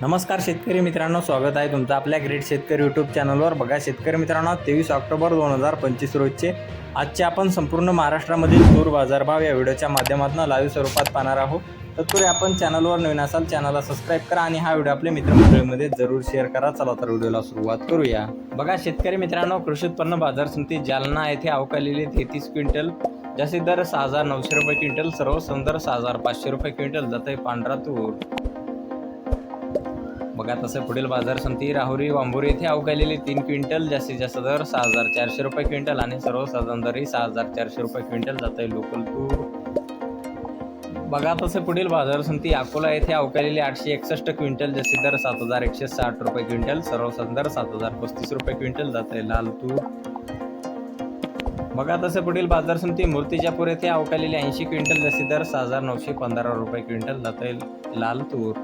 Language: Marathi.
नमस्कार शेतकरी मित्रांनो स्वागत आहे तुमचं आपल्या ग्रेट शेतकरी यूट्यूब चॅनलवर बघा शेतकरी मित्रांनो तेवीस ऑक्टोबर दोन हजार पंचवीस रोजचे आजचे आपण संपूर्ण महाराष्ट्रामधील तूर बाजारभाव या व्हिडिओच्या माध्यमातून लाईव्ह स्वरूपात पाहणार आहोत. तत्पूर्वी आपण चॅनलवर नवीन असाल चॅनलला सबस्क्राईब करा आणि हा व्हिडिओ आपल्या मित्रमंडळीमध्ये जरूर शेअर करा. चला तर व्हिडिओला सुरुवात करूया. बघा शेतकरी मित्रांनो कृषी उत्पन्न बाजार समिती जालना येथे अवकालेले तेहतीस क्विंटल जास्तीत दर सहा हजार नऊशे रुपये क्विंटल सर्व सुंदर सहा हजार पाचशे रुपये क्विंटल जाते पांढरा तूर. बघा तसं पुढील बाजार समिती राहुरी वांबुरी येथे अवकालेली तीन क्विंटल जास्तीत जास्त दर सहा हजार चारशे रुपये क्विंटल आणि सर्वसाधारण दरही सहा हजार चारशे रुपये क्विंटल जात आहे लोकल. तूर बघा तसे पुढील बाजार समिती अकोला येथे अवकालेली आठशे एकसष्ट क्विंटल जास्तीत दर सात हजार एकशे साठ रुपये क्विंटल सर्वसाधारण दर सात हजार पस्तीस रुपये क्विंटल जात आहे लाल तूर. बघा तसे पुढील बाजार समिती मूर्तिजापूर येथे अवकालेले ऐंशी क्विंटल जास्तीत दर सहा हजार नऊशे पंधरा रुपये क्विंटल जात आहे लाल तूर.